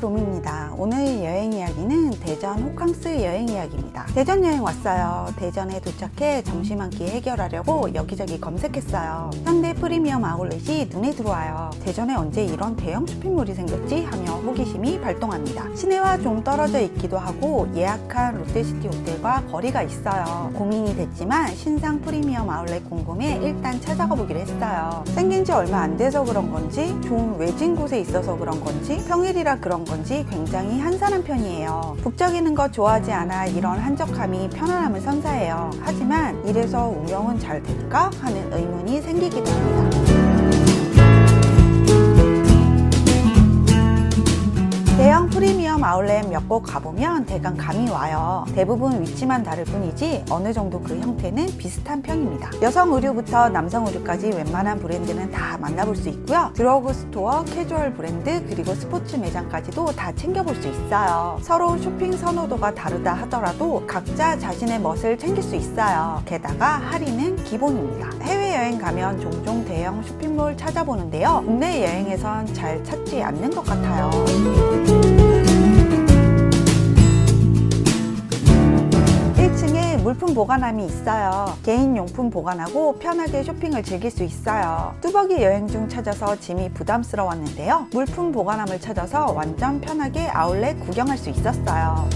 로미입니다. 오늘 여행 이야기는 대전 호캉스 여행 이야기입니다. 대전 여행 왔어요. 대전에 도착해 점심 한 끼 해결하려고 여기저기 검색했어요. 현대 프리미엄 아울렛이 눈에 들어와요. 대전에 언제 이런 대형 쇼핑몰이 생겼지 하며 호기심이 발동합니다. 시내와 좀 떨어져 있기도 하고 예약한 롯데시티 호텔과 거리가 있어요. 고민이 됐지만 신상 프리미엄 아울렛 궁금해 일단 찾아가 보기로 했어요. 생긴 지 얼마 안 돼서 그런 건지 좋은 외진 곳에 있어서 그런 건지 평일이라 그런 건지 굉장히 한산한 편이에요. 북적이 는것 좋아하지 않아 이런 한적함이 편안함을 선사해요. 하지만 이래서 운영은 잘 될까 하는 의문이 생기기도 합니다. 대형 프리미엄 아울렛 몇 곳 가보면 대강 감이 와요. 대부분 위치만 다를 뿐이지 어느 정도 그 형태는 비슷한 편입니다. 여성 의류부터 남성 의류까지 웬만한 브랜드는 다 만나볼 수 있고요. 드러그 스토어, 캐주얼 브랜드, 그리고 스포츠 매장까지도 다 챙겨볼 수 있어요. 서로 쇼핑 선호도가 다르다 하더라도 각자 자신의 멋을 챙길 수 있어요. 게다가 할인은 기본입니다. 해외여행 가면 종종 대형 쇼핑몰 찾아보는데요. 국내 여행에선 잘 찾지 않는 것 같아요. 물품 보관함이 있어요. 개인 용품 보관하고 편하게 쇼핑을 즐길 수 있어요. 뚜벅이 여행 중 찾아서 짐이 부담스러웠는데요. 물품 보관함을 찾아서 완전 편하게 아울렛 구경할 수 있었어요.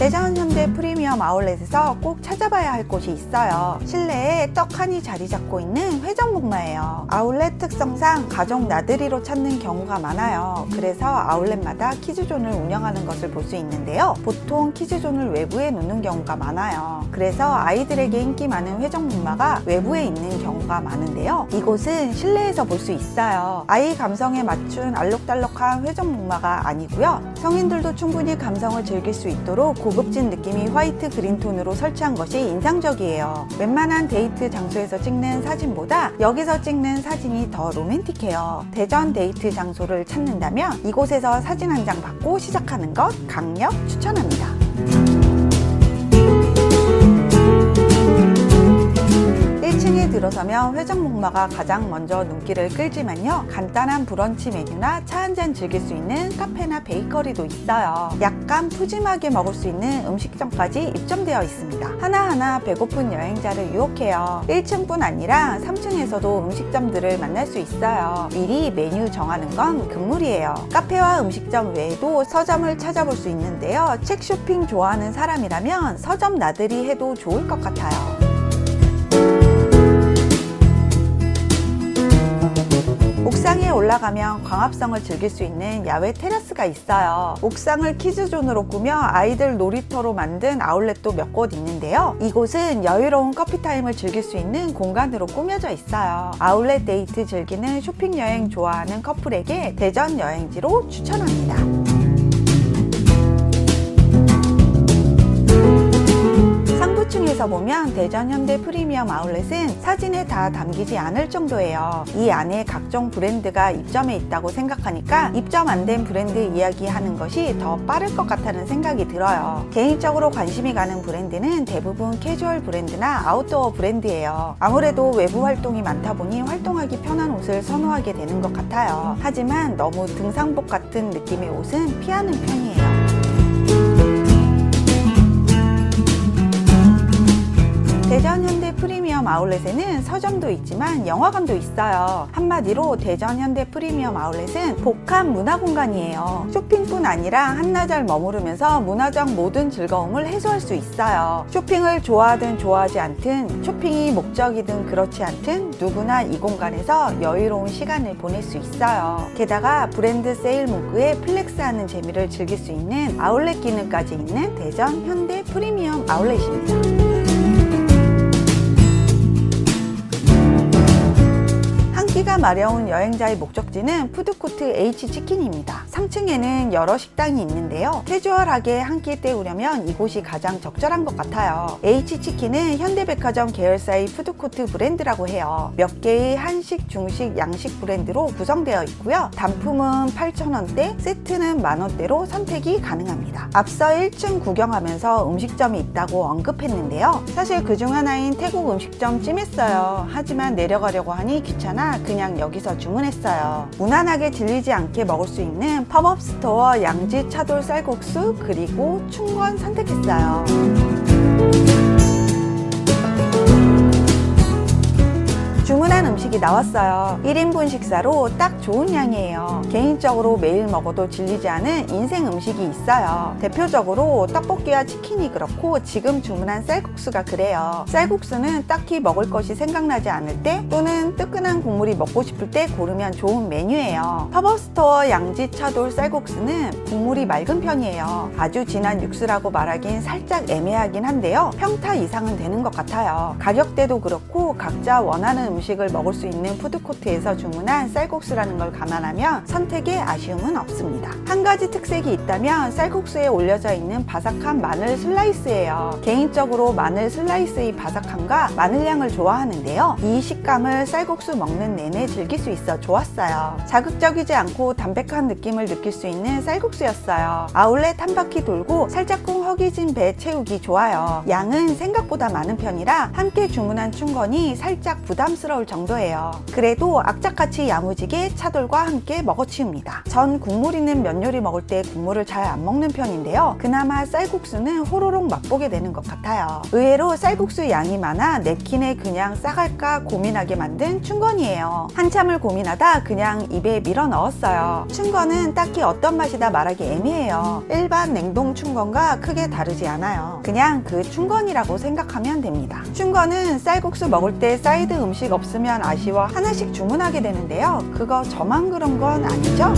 대전 현대 프리미엄 아울렛에서 꼭 찾아봐야 할 곳이 있어요. 실내에 떡하니 자리 잡고 있는 회전목마예요. 아울렛 특성상 가족 나들이로 찾는 경우가 많아요. 그래서 아울렛마다 키즈존을 운영하는 것을 볼 수 있는데요. 보통 키즈존을 외부에 놓는 경우가 많아요. 그래서 아이들에게 인기 많은 회전목마가 외부에 있는 경우가 많은데요. 이곳은 실내에서 볼 수 있어요. 아이 감성에 맞춘 알록달록한 회전목마가 아니고요. 성인들도 충분히 감성을 즐길 수 있도록 고급진 느낌이 화이트 그린 톤으로 설치한 것이 인상적이에요. 웬만한 데이트 장소에서 찍는 사진보다 여기서 찍는 사진이 더 로맨틱해요. 대전 데이트 장소를 찾는다면 이곳에서 사진 한 장 받고 시작하는 것 강력 추천합니다. 층에 들어서면 회전목마가 가장 먼저 눈길을 끌지만요. 간단한 브런치 메뉴나 차 한 잔 즐길 수 있는 카페나 베이커리도 있어요. 약간 푸짐하게 먹을 수 있는 음식점까지 입점되어 있습니다. 하나하나 배고픈 여행자를 유혹해요. 1층뿐 아니라 3층에서도 음식점들을 만날 수 있어요. 미리 메뉴 정하는 건 금물이에요. 카페와 음식점 외에도 서점을 찾아볼 수 있는데요. 책 쇼핑 좋아하는 사람이라면 서점 나들이 해도 좋을 것 같아요. 올라가면 광합성을 즐길 수 있는 야외 테라스가 있어요. 옥상을 키즈존으로 꾸며 아이들 놀이터로 만든 아울렛도 몇 곳 있는데요. 이곳은 여유로운 커피타임을 즐길 수 있는 공간으로 꾸며져 있어요. 아울렛 데이트 즐기는 쇼핑 여행 좋아하는 커플에게 대전 여행지로 추천합니다. 상부층에서 보면 대전 현대 프리미엄 아울렛은 사진에 다 담기지 않을 정도예요. 이 안에 각종 브랜드가 입점해 있다고 생각하니까 입점 안 된 브랜드 이야기하는 것이 더 빠를 것 같다는 생각이 들어요. 개인적으로 관심이 가는 브랜드는 대부분 캐주얼 브랜드나 아웃도어 브랜드예요. 아무래도 외부 활동이 많다 보니 활동하기 편한 옷을 선호하게 되는 것 같아요. 하지만 너무 등산복 같은 느낌의 옷은 피하는 편이에요. 아울렛에는 서점도 있지만 영화관도 있어요. 한마디로 대전 현대 프리미엄 아울렛은 복합 문화 공간이에요. 쇼핑뿐 아니라 한나절 머무르면서 문화적 모든 즐거움을 해소할 수 있어요. 쇼핑을 좋아하든 좋아하지 않든 쇼핑이 목적이든 그렇지 않든 누구나 이 공간에서 여유로운 시간을 보낼 수 있어요. 게다가 브랜드 세일 문구에 플렉스하는 재미를 즐길 수 있는 아울렛 기능까지 있는 대전 현대 프리미엄 아울렛입니다. 한 끼가 마려운 여행자의 목적지는 푸드코트 H치킨입니다. 3층에는 여러 식당이 있는데요. 캐주얼하게 한 끼 때우려면 이곳이 가장 적절한 것 같아요. H치킨은 현대백화점 계열사의 푸드코트 브랜드라고 해요. 몇 개의 한식, 중식, 양식 브랜드로 구성되어 있고요. 단품은 8,000원대, 세트는 만원대로 선택이 가능합니다. 앞서 1층 구경하면서 음식점이 있다고 언급했는데요. 사실 그 중 하나인 태국 음식점 찜했어요. 하지만 내려가려고 하니 귀찮아 그냥 여기서 주문했어요. 무난하게 질리지 않게 먹을 수 있는 팝업 스토어 양지 차돌 쌀국수 그리고 충건 선택했어요. 주문한 음식이 나왔어요. 1인분 식사로 딱 좋은 양이에요. 개인적으로 매일 먹어도 질리지 않은 인생 음식이 있어요. 대표적으로 떡볶이와 치킨이 그렇고 지금 주문한 쌀국수가 그래요. 쌀국수는 딱히 먹을 것이 생각나지 않을 때 또는 뜨끈한 국물이 먹고 싶을 때 고르면 좋은 메뉴예요. 팝업스토어 양지 차돌 쌀국수는 국물이 맑은 편이에요. 아주 진한 육수라고 말하긴 살짝 애매하긴 한데요. 평타 이상은 되는 것 같아요. 가격대도 그렇고 각자 원하는 음식 을 먹을 수 있는 푸드코트에서 주문한 쌀국수라는 걸 감안하면 선택에 아쉬움은 없습니다. 한 가지 특색이 있다면 쌀국수에 올려져 있는 바삭한 마늘 슬라이스예요. 개인적으로 마늘 슬라이스의 바삭함과 마늘향을 좋아하는데요. 이 식감을 쌀국수 먹는 내내 즐길 수 있어 좋았어요. 자극적이지 않고 담백한 느낌을 느낄 수 있는 쌀국수였어요. 아울렛 한 바퀴 돌고 살짝쿵 허기진 배 채우기 좋아요. 양은 생각보다 많은 편이라 함께 주문한 충건이 살짝 부담스러울 정도예요. 그래도 악착같이 야무지게 차돌과 함께 먹어치웁니다. 전 국물 있는 면 요리 먹을 때 국물을 잘 안 먹는 편인데요. 그나마 쌀국수는 호로록 맛보게 되는 것 같아요. 의외로 쌀국수 양이 많아 내킨에 그냥 싸갈까 고민하게 만든 충건이에요. 한참을 고민하다 그냥 입에 밀어 넣었어요. 충건은 딱히 어떤 맛이다 말하기 애매해요. 일반 냉동 충건과 크게 다르지 않아요. 그냥 그 충건이라고 생각하면 됩니다. 충건은 쌀국수 먹을 때 사이드 음식 없으면 아쉬워 하나씩 주문하게 되는데요. 그거 저만 그런 건 아니죠?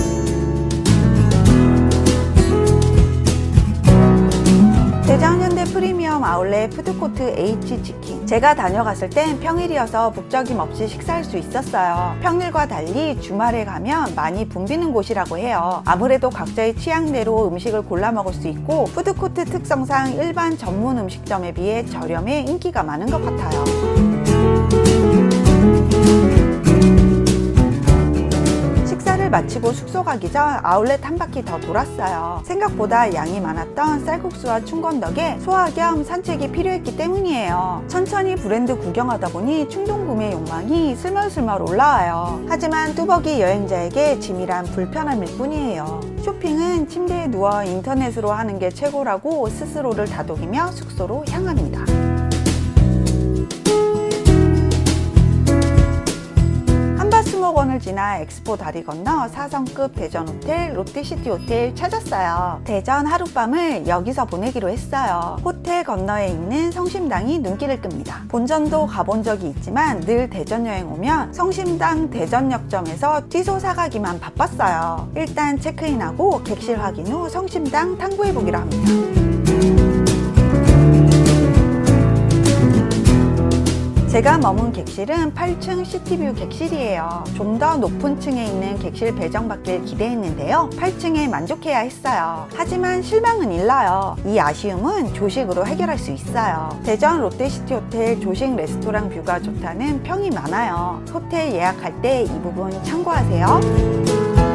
대전현대 프리미엄 아울렛 푸드코트 H치킨 제가 다녀갔을 땐 평일이어서 북적임 없이 식사할 수 있었어요 평일과 달리 주말에 가면 많이 붐비는 곳이라고 해요 아무래도 각자의 취향대로 음식을 골라 먹을 수 있고 푸드코트 특성상 일반 전문 음식점에 비해 저렴해 인기가 많은 것 같아요 마치고 숙소 가기 전 아울렛 한 바퀴 더 돌았어요. 생각보다 양이 많았던 쌀국수와 충건 덕에 소화 겸 산책이 필요했기 때문이에요. 천천히 브랜드 구경하다 보니 충동 구매 욕망이 슬멀슬멀 올라와요. 하지만 뚜벅이 여행자에게 짐이란 불편함일 뿐이에요. 쇼핑은 침대에 누워 인터넷으로 하는 게 최고라고 스스로를 다독이며 숙소로 향합니다. 수목원을 지나 엑스포 다리 건너 4성급 대전 호텔 롯데시티 호텔 찾았어요. 대전 하룻밤을 여기서 보내기로 했어요. 호텔 건너에 있는 성심당이 눈길을 끕니다. 본전도 가본 적이 있지만 늘 대전 여행 오면 성심당 대전역점에서 취소 사가기만 바빴어요. 일단 체크인하고 객실 확인 후 성심당 탐구해보기로 합니다. 제가 머문 객실은 8층 시티뷰 객실이에요. 좀 더 높은 층에 있는 객실 배정받길 기대했는데요. 8층에 만족해야 했어요. 하지만 실망은 일러요. 이 아쉬움은 조식으로 해결할 수 있어요. 대전 롯데시티 호텔 조식 레스토랑 뷰가 좋다는 평이 많아요. 호텔 예약할 때 이 부분 참고하세요.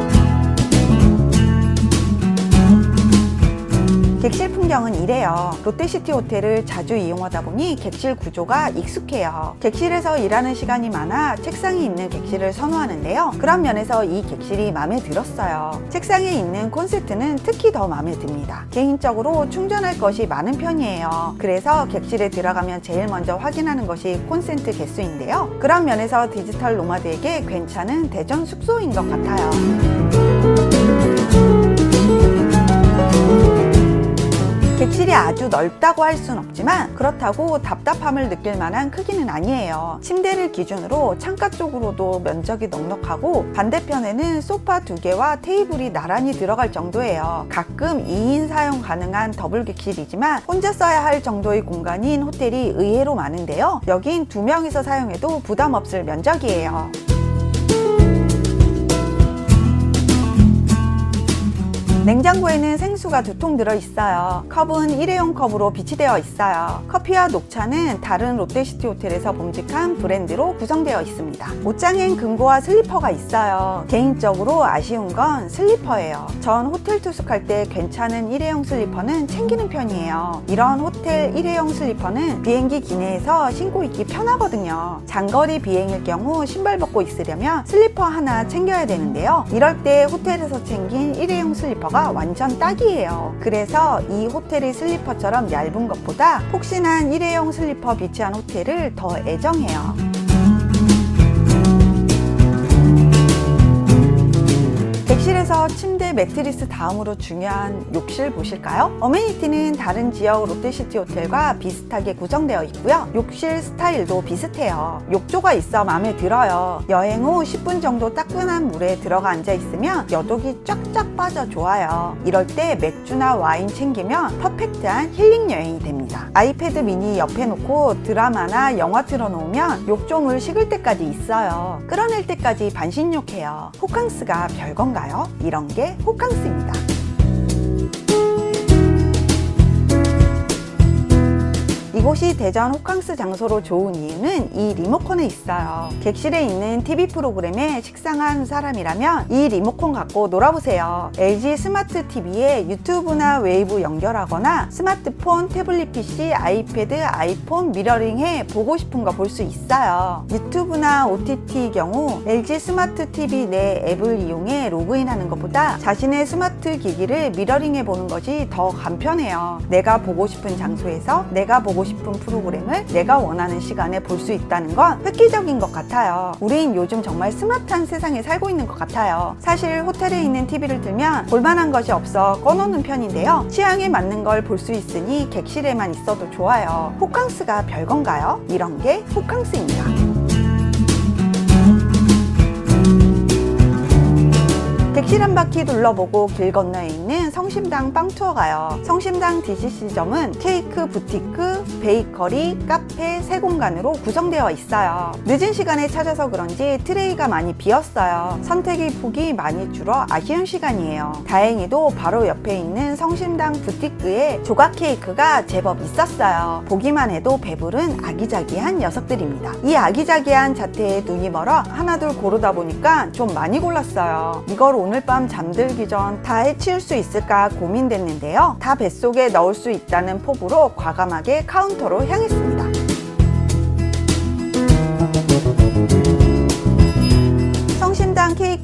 객실 풍경은 이래요. 롯데시티 호텔을 자주 이용하다 보니 객실 구조가 익숙해요. 객실에서 일하는 시간이 많아 책상이 있는 객실을 선호하는데요. 그런 면에서 이 객실이 마음에 들었어요. 책상에 있는 콘센트는 특히 더 마음에 듭니다. 개인적으로 충전할 것이 많은 편이에요. 그래서 객실에 들어가면 제일 먼저 확인하는 것이 콘센트 개수인데요. 그런 면에서 디지털 노마드에게 괜찮은 대전 숙소인 것 같아요. 객실이 아주 넓다고 할 순 없지만 그렇다고 답답함을 느낄 만한 크기는 아니에요. 침대를 기준으로 창가 쪽으로도 면적이 넉넉하고 반대편에는 소파 두 개와 테이블이 나란히 들어갈 정도예요. 가끔 2인 사용 가능한 더블 객실이지만 혼자 써야 할 정도의 공간인 호텔이 의외로 많은데요. 여긴 두 명이서 사용해도 부담 없을 면적이에요. 냉장고에는 생수가 두 통 들어 있어요. 컵은 일회용 컵으로 비치되어 있어요. 커피와 녹차는 다른 롯데시티 호텔에서 bom직한 브랜드로 구성되어 있습니다. 옷장엔 금고와 슬리퍼가 있어요. 개인적으로 아쉬운 건 슬리퍼예요. 전 호텔 투숙할 때 괜찮은 일회용 슬리퍼는 챙기는 편이에요. 이런 호텔 일회용 슬리퍼는 비행기 기내에서 신고 있기 편하거든요. 장거리 비행일 경우 신발 벗고 있으려면 슬리퍼 하나 챙겨야 되는데요. 이럴 때 호텔에서 챙긴 일회용 슬리퍼가 완전 딱이에요. 그래서 이 호텔의 슬리퍼처럼 얇은 것보다 폭신한 일회용 슬리퍼 비치한 호텔을 더 애정해요. 객실에서 침대 매트리스 다음으로 중요한 욕실 보실까요? 어메니티는 다른 지역 롯데시티 호텔과 비슷하게 구성되어 있고요. 욕실 스타일도 비슷해요. 욕조가 있어 마음에 들어요. 여행 후 10분 정도 따끈한 물에 들어가 앉아 있으면 여독이 쫙쫙 빠져 좋아요. 이럴 때 맥주나 와인 챙기면 퍼펙트한 힐링 여행이 됩니다. 아이패드 미니 옆에 놓고 드라마나 영화 틀어놓으면 욕조물 식을 때까지 있어요. 끌어낼 때까지 반신욕해요. 호캉스가 별건가요? 이런 게 호캉스입니다. 이곳이 대전 호캉스 장소로 좋은 이유는 이 리모컨에 있어요. 객실에 있는 TV 프로그램에 식상한 사람이라면 이 리모컨 갖고 놀아보세요. LG 스마트 TV에 유튜브나 웨이브 연결하거나 스마트폰, 태블릿 PC, 아이패드, 아이폰 미러링해 보고 싶은 거 볼 수 있어요. 유튜브나 OTT 경우 LG 스마트 TV 내 앱을 이용해 로그인하는 것보다 자신의 스마트 기기를 미러링해 보는 것이 더 간편해요. 내가 보고 싶은 장소에서 내가 보고 싶은 프로그램을 내가 원하는 시간에 볼 수 있다는 건 획기적인 것 같아요. 우린 요즘 정말 스마트한 세상에 살고 있는 것 같아요. 사실 호텔에 있는 TV를 틀면 볼만한 것이 없어 꺼놓는 편인데요. 취향에 맞는 걸 볼 수 있으니 객실에만 있어도 좋아요. 호캉스가 별건가요? 이런 게 호캉스입니다. 객실 한 바퀴 둘러보고 길 건너에 있는 성심당 빵 투어 가요. 성심당 DCC점은 케이크, 부티크, 베이커리, 카페 세 공간으로 구성되어 있어요. 늦은 시간에 찾아서 그런지 트레이가 많이 비었어요. 선택의 폭이 많이 줄어 아쉬운 시간이에요. 다행히도 바로 옆에 있는 성심당 부티크에 조각 케이크가 제법 있었어요. 보기만 해도 배부른 아기자기한 녀석들입니다. 이 아기자기한 자태에 눈이 멀어 하나둘 고르다 보니까 좀 많이 골랐어요. 이걸 오늘 밤 잠들기 전 다 해치울 수 있을까 고민됐는데요. 다 뱃속에 넣을 수 있다는 포부로 과감하게 카운터로 향했습니다.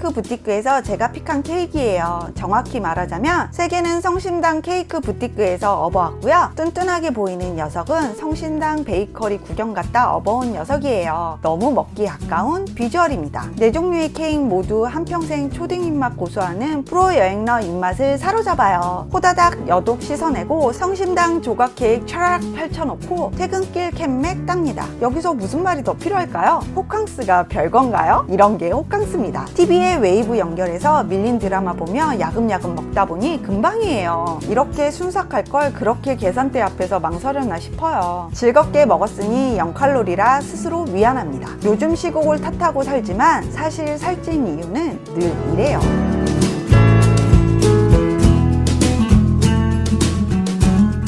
케이크 부티크에서 제가 픽한 케이크예요. 정확히 말하자면 세 개는 성심당 케이크 부티크에서 업어왔고요. 뚠뚠하게 보이는 녀석은 성심당 베이커리 구경 갔다 업어온 녀석이에요. 너무 먹기 아까운 비주얼입니다. 네 종류의 케이크 모두 한평생 초딩 입맛 고수하는 프로 여행러 입맛을 사로잡아요. 호다닥 여독 씻어내고 성심당 조각 케이크 촤락 펼쳐놓고 퇴근길 캔맥 땁니다. 여기서 무슨 말이 더 필요할까요? 호캉스가 별건가요? 이런 게 호캉스입니다. TV에 웨이브 연결해서 밀린 드라마 보며 야금야금 먹다 보니 금방이에요. 이렇게 순삭할 걸 그렇게 계산대 앞에서 망설였나 싶어요. 즐겁게 먹었으니 0칼로리라 스스로 미안합니다. 요즘 시국을 탓하고 살지만 사실 살찐 이유는 늘 이래요.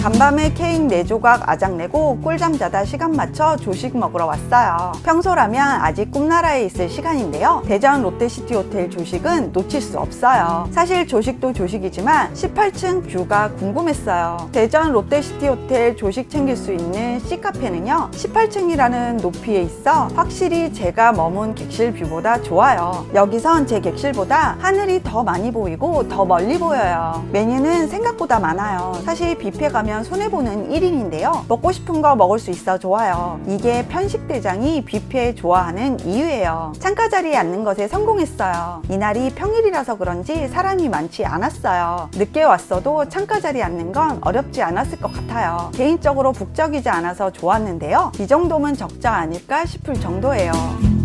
간밤에 케이크 4조각 아작내고 꿀잠 자다 시간 맞춰 조식 먹으러 왔어요. 평소라면 아직 꿈나라에 있을 시간인데요. 대전 롯데시티 호텔 조식은 놓칠 수 없어요. 사실 조식도 조식이지만 18층 뷰가 궁금했어요. 대전 롯데시티 호텔 조식 챙길 수 있는 C카페는요. 18층이라는 높이에 있어 확실히 제가 머문 객실 뷰보다 좋아요. 여기선 제 객실보다 하늘이 더 많이 보이고 더 멀리 보여요. 메뉴는 생각보다 많아요. 사실 뷔페 가면 손해보는 1인인데요. 먹고 싶은 거 먹을 수 있어 좋아요. 이게 편식 대장이 뷔페 좋아하는 이유예요. 창가 자리에 앉는 것에 성공했어요. 이날이 평일이라서 그런지 사람이 많지 않았어요. 늦게 왔어도 창가 자리에 앉는 건 어렵지 않았을 것 같아요. 개인적으로 북적이지 않아서 좋았는데요. 이 정도면 적자 아닐까 싶을 정도예요.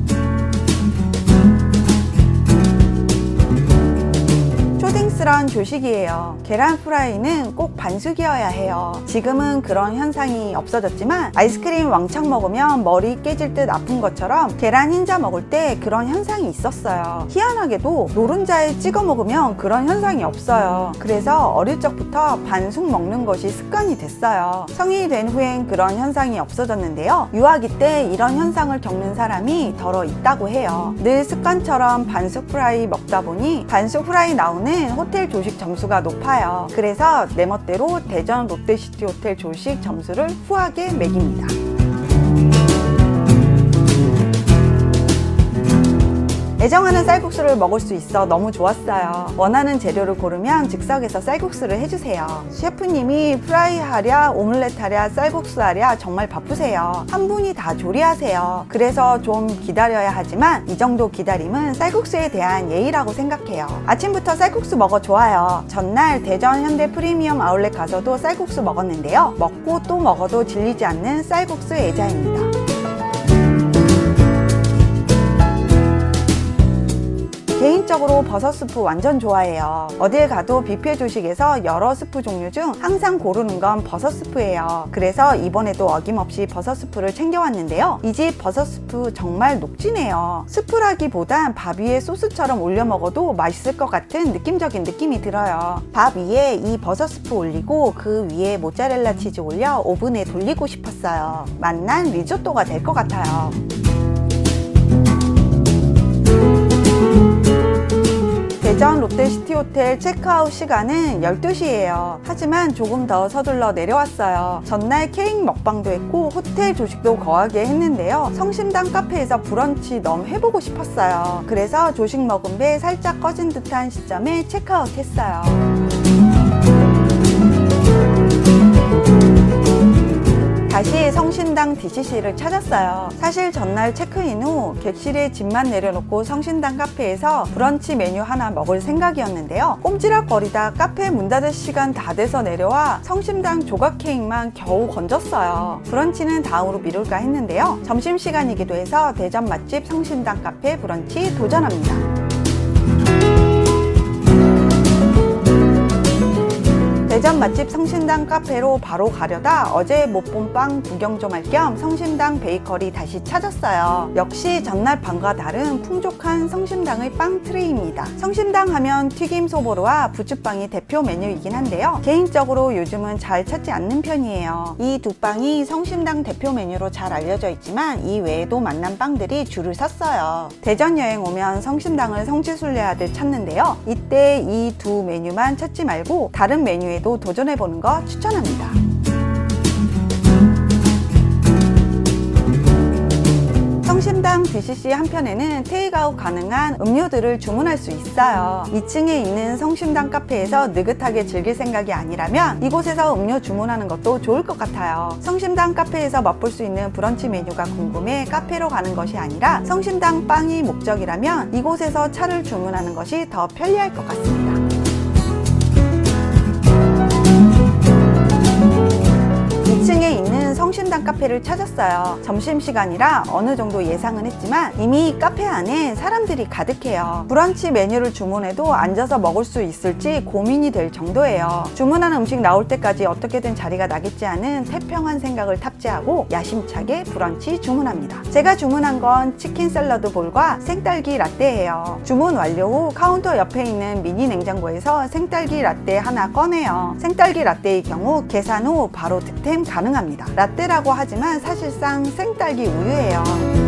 자연스러운 조식이에요. 계란 프라이는 꼭 반숙이어야 해요. 지금은 그런 현상이 없어졌지만 아이스크림 왕창 먹으면 머리 깨질 듯 아픈 것처럼 계란 흰자 먹을 때 그런 현상이 있었어요. 희한하게도 노른자에 찍어 먹으면 그런 현상이 없어요. 그래서 어릴 적부터 반숙 먹는 것이 습관이 됐어요. 성인이 된 후엔 그런 현상이 없어졌는데요. 유아기 때 이런 현상을 겪는 사람이 더러 있다고 해요. 늘 습관처럼 반숙 프라이 먹다 보니 반숙 프라이 나오는 호텔 조식 점수가 높아요. 그래서 내 멋대로 대전 롯데시티 호텔 조식 점수를 후하게 매깁니다. 애정하는 쌀국수를 먹을 수 있어 너무 좋았어요. 원하는 재료를 고르면 즉석에서 쌀국수를 해주세요. 셰프님이 프라이 하랴, 오믈렛 하랴, 쌀국수 하랴 정말 바쁘세요. 한 분이 다 조리하세요. 그래서 좀 기다려야 하지만 이 정도 기다림은 쌀국수에 대한 예의라고 생각해요. 아침부터 쌀국수 먹어 좋아요. 전날 대전 현대 프리미엄 아울렛 가서도 쌀국수 먹었는데요. 먹고 또 먹어도 질리지 않는 쌀국수 애자입니다. 개인적으로 버섯 스프 완전 좋아해요. 어딜 가도 뷔페 조식에서 여러 스프 종류 중 항상 고르는 건 버섯 스프예요. 그래서 이번에도 어김없이 버섯 스프를 챙겨왔는데요. 이 집 버섯 스프 정말 녹진해요. 스프라기보단 밥 위에 소스처럼 올려 먹어도 맛있을 것 같은 느낌적인 느낌이 들어요. 밥 위에 이 버섯 스프 올리고 그 위에 모짜렐라 치즈 올려 오븐에 돌리고 싶었어요. 맛난 리조또가 될 것 같아요. 대전 롯데시티 호텔 체크아웃 시간은 12시예요. 하지만 조금 더 서둘러 내려왔어요. 전날 케이크 먹방도 했고 호텔 조식도 거하게 했는데요. 성심당 카페에서 브런치 너무 해보고 싶었어요. 그래서 조식 먹은 배 살짝 꺼진 듯한 시점에 체크아웃 했어요. 다시 성신당 DCC를 찾았어요. 사실 전날 체크인 후 객실에 짐만 내려놓고 성신당 카페에서 브런치 메뉴 하나 먹을 생각이었는데요. 꼼지락거리다 카페 문 닫을 시간 다 돼서 내려와 성심당 조각 케이크만 겨우 건졌어요. 브런치는 다음으로 미룰까 했는데요. 점심시간이기도 해서 대전 맛집 성신당 카페 브런치 도전합니다. 대전 맛집 성신당 카페로 바로 가려다 어제 못 본 빵 구경 좀 할 겸 성심당 베이커리 다시 찾았어요. 역시 전날 밤과 다른 풍족한 성심당의 빵 트레이입니다. 성심당 하면 튀김 소보루와 부추빵이 대표 메뉴이긴 한데요. 개인적으로 요즘은 잘 찾지 않는 편이에요. 이 두 빵이 성심당 대표 메뉴로 잘 알려져 있지만 이 외에도 만난 빵들이 줄을 섰어요. 대전 여행 오면 성심당을 성지순례하듯 찾는데요. 이때 이 두 메뉴만 찾지 말고 다른 메뉴에도 도전해보는 거 추천합니다. 성심당 DCC 한편에는 테이크아웃 가능한 음료들을 주문할 수 있어요. 2층에 있는 성심당 카페에서 느긋하게 즐길 생각이 아니라면 이곳에서 음료 주문하는 것도 좋을 것 같아요. 성심당 카페에서 맛볼 수 있는 브런치 메뉴가 궁금해 카페로 가는 것이 아니라 성심당 빵이 목적이라면 이곳에서 차를 주문하는 것이 더 편리할 것 같습니다. 카페를 찾았어요. 점심시간이라 어느 정도 예상은 했지만 이미 카페 안에 사람들이 가득해요. 브런치 메뉴를 주문해도 앉아서 먹을 수 있을지 고민이 될 정도예요. 주문한 음식 나올 때까지 어떻게든 자리가 나겠지 하는 태평한 생각을 탑재하고 야심차게 브런치 주문합니다. 제가 주문한 건 치킨 샐러드 볼과 생딸기 라떼예요. 주문 완료 후 카운터 옆에 있는 미니 냉장고에서 생딸기 라떼 하나 꺼내요. 생딸기 라떼의 경우 계산 후 바로 득템 가능합니다. 라떼라고 하지 만 사실상 생딸기 우유예요.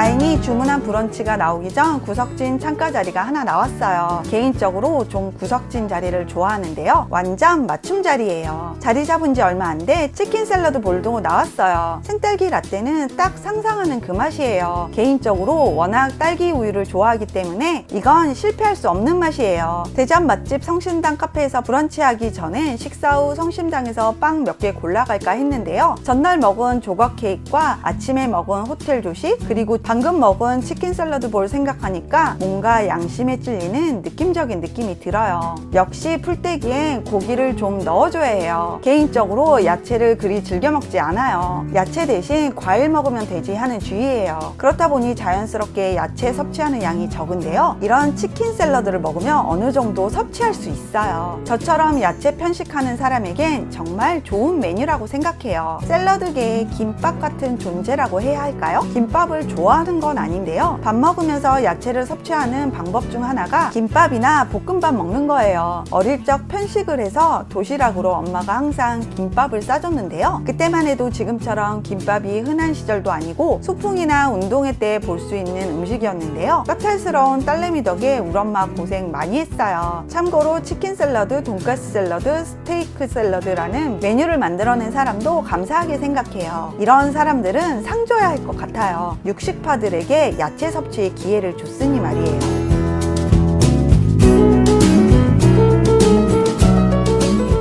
다행히 주문한 브런치가 나오기 전 구석진 창가 자리가 하나 나왔어요. 개인적으로 좀 구석진 자리를 좋아하는데요. 완전 맞춤 자리예요. 자리 잡은 지 얼마 안 돼 치킨 샐러드 볼도 나왔어요. 생딸기 라떼는 딱 상상하는 그 맛이에요. 개인적으로 워낙 딸기 우유를 좋아하기 때문에 이건 실패할 수 없는 맛이에요. 대전 맛집 성심당 카페에서 브런치하기 전엔 식사 후 성심당에서 빵 몇 개 골라갈까 했는데요. 전날 먹은 조각 케이크와 아침에 먹은 호텔 조식 그리고 방금 먹은 치킨 샐러드 볼 생각하니까 뭔가 양심에 찔리는 느낌적인 느낌이 들어요. 역시 풀떼기엔 고기를 좀 넣어줘야 해요. 개인적으로 야채를 그리 즐겨 먹지 않아요. 야채 대신 과일 먹으면 되지 하는 주의예요. 그렇다 보니 자연스럽게 야채 섭취하는 양이 적은데요. 이런 치킨 샐러드를 먹으면 어느 정도 섭취할 수 있어요. 저처럼 야채 편식하는 사람에겐 정말 좋은 메뉴라고 생각해요. 샐러드계의 김밥 같은 존재라고 해야 할까요? 김밥을 좋아 하는 건 아닌데요. 밥 먹으면서 야채를 섭취하는 방법 중 하나가 김밥이나 볶음밥 먹는 거예요. 어릴 적 편식을 해서 도시락으로 엄마가 항상 김밥을 싸줬는데요. 그때만 해도 지금처럼 김밥이 흔한 시절도 아니고 소풍이나 운동회 때 볼 수 있는 음식이었는데요. 까탈스러운 딸내미 덕에 우리 엄마 고생 많이 했어요. 참고로 치킨 샐러드, 돈가스 샐러드, 스테이크 샐러드라는 메뉴를 만들어낸 사람도 감사하게 생각해요. 이런 사람들은 상 줘야 할 것 같아요. 육식파들에게 야채 섭취의 기회를 줬으니 말이에요.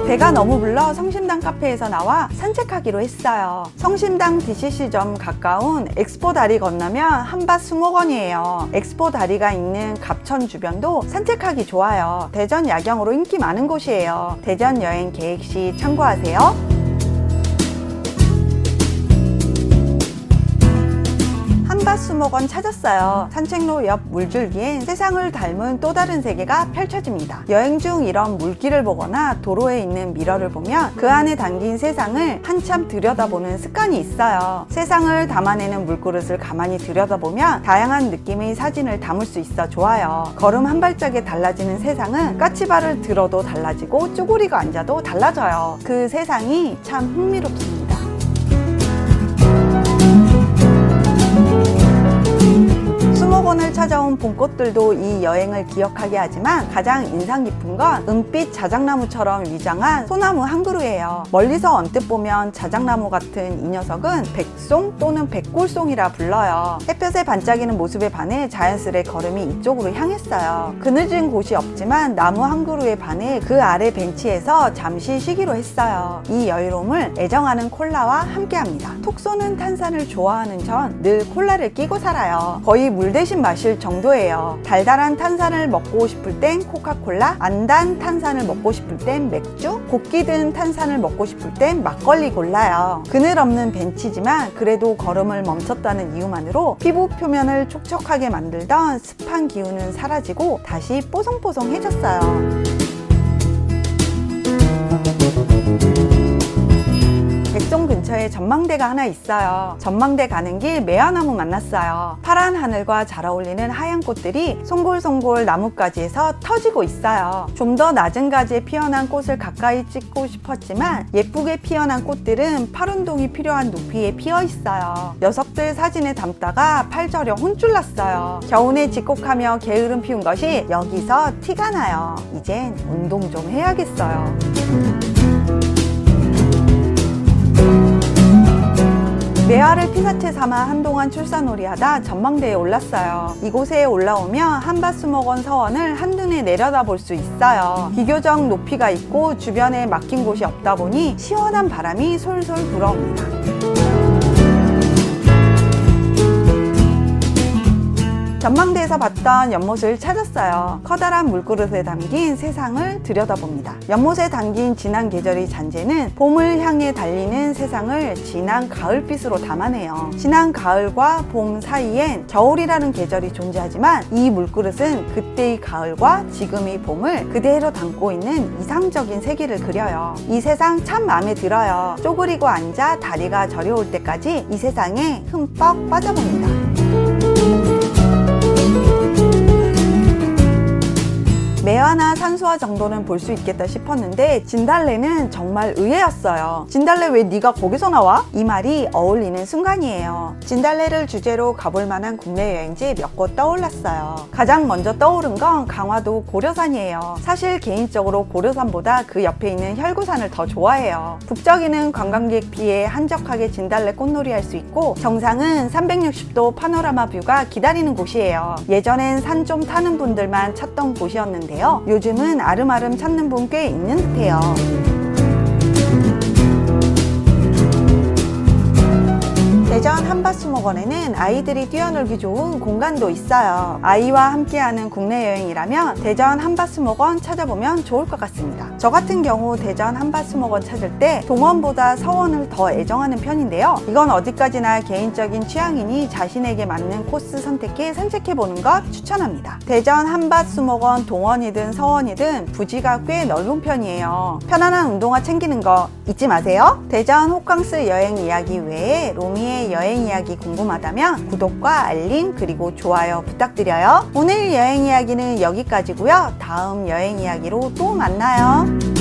배가 너무 불러 성심당 카페에서 나와 산책하기로 했어요. 성심당 DCC점 가까운 엑스포 다리 건너면 한밭 숭어건이에요. 엑스포 다리가 있는 갑천 주변도 산책하기 좋아요. 대전 야경으로 인기 많은 곳이에요. 대전 여행 계획 시 참고하세요. 한밭수목원 찾았어요. 산책로 옆 물줄기엔 세상을 닮은 또 다른 세계가 펼쳐집니다. 여행 중 이런 물길을 보거나 도로에 있는 미러를 보면 그 안에 담긴 세상을 한참 들여다보는 습관이 있어요. 세상을 담아내는 물그릇을 가만히 들여다보면 다양한 느낌의 사진을 담을 수 있어 좋아요. 걸음 한 발짝에 달라지는 세상은 까치발을 들어도 달라지고 쪼그리고 앉아도 달라져요. 그 세상이 참 흥미롭습니다. 수목원을 찾아온 봄꽃들도 이 여행을 기억하게 하지만 가장 인상 깊은 건 은빛 자작나무처럼 위장한 소나무 한 그루예요. 멀리서 언뜻 보면 자작나무 같은 이 녀석은 백송 또는 백골송이라 불러요. 햇볕에 반짝이는 모습에 반해 자연스레 걸음이 이쪽으로 향했어요. 그늘진 곳이 없지만 나무 한 그루에 반해 그 아래 벤치에서 잠시 쉬기로 했어요. 이 여유로움을 애정하는 콜라와 함께합니다. 톡 쏘는 탄산을 좋아하는 전 늘 콜라를 끼고 살아요. 거의 물 대신 마실 정도예요. 달달한 탄산을 먹고 싶을 땐 코카콜라, 안단 탄산을 먹고 싶을 땐 맥주, 곱기 든 탄산을 먹고 싶을 땐 막걸리 골라요. 그늘 없는 벤치지만 그래도 걸음을 멈췄다는 이유만으로 피부 표면을 촉촉하게 만들던 습한 기운은 사라지고 다시 뽀송뽀송해졌어요. 근처에 전망대가 하나 있어요. 전망대 가는 길 매화나무 만났어요. 파란 하늘과 잘 어울리는 하얀 꽃들이 송골송골 나뭇가지에서 터지고 있어요. 좀 더 낮은 가지에 피어난 꽃을 가까이 찍고 싶었지만 예쁘게 피어난 꽃들은 팔 운동이 필요한 높이에 피어 있어요. 녀석들 사진에 담다가 팔 저려 혼쭐 났어요. 겨우내 집콕하며 게으름 피운 것이 여기서 티가 나요. 이젠 운동 좀 해야겠어요. 매화를 피사체 삼아 한동안 출산놀이 하다 전망대에 올랐어요. 이곳에 올라오면 한밭수목원 서원을 한눈에 내려다 볼 수 있어요. 비교적 높이가 있고 주변에 막힌 곳이 없다 보니 시원한 바람이 솔솔 불어옵니다. 전망대에서 봤던 연못을 찾았어요. 커다란 물그릇에 담긴 세상을 들여다봅니다. 연못에 담긴 지난 계절의 잔재는 봄을 향해 달리는 세상을 진한 가을빛으로 담아내요. 지난 가을과 봄 사이엔 겨울이라는 계절이 존재하지만 이 물그릇은 그때의 가을과 지금의 봄을 그대로 담고 있는 이상적인 세계를 그려요. 이 세상 참 마음에 들어요. 쪼그리고 앉아 다리가 저려올 때까지 이 세상에 흠뻑 빠져봅니다. Thank you. 매화나 산수화 정도는 볼 수 있겠다 싶었는데 진달래는 정말 의외였어요. 진달래 왜 네가 거기서 나와? 이 말이 어울리는 순간이에요. 진달래를 주제로 가볼 만한 국내 여행지 몇 곳 떠올랐어요. 가장 먼저 떠오른 건 강화도 고려산이에요. 사실 개인적으로 고려산보다 그 옆에 있는 혈구산을 더 좋아해요. 북적이는 관광객 비에 한적하게 진달래 꽃놀이 할 수 있고 정상은 360도 파노라마 뷰가 기다리는 곳이에요. 예전엔 산 좀 타는 분들만 찾던 곳이었는데 요. 요즘은 아름아름 찾는 분 꽤 있는 듯해요. 대전 한밭수목원에는 아이들이 뛰어놀기 좋은 공간도 있어요. 아이와 함께하는 국내 여행이라면 대전 한밭수목원 찾아보면 좋을 것 같습니다. 저 같은 경우 대전 한밭수목원 찾을 때 동원보다 서원을 더 애정하는 편인데요. 이건 어디까지나 개인적인 취향이니 자신에게 맞는 코스 선택해 산책해보는 것 추천합니다. 대전 한밭수목원 동원이든 서원이든 부지가 꽤 넓은 편이에요. 편안한 운동화 챙기는 거 잊지 마세요. 대전 호캉스 여행 이야기 외에 로미의 여행 이야기 궁금하다면 구독과 알림 그리고 좋아요 부탁드려요. 오늘 여행 이야기는 여기까지고요. 다음 여행 이야기로 또 만나요. now.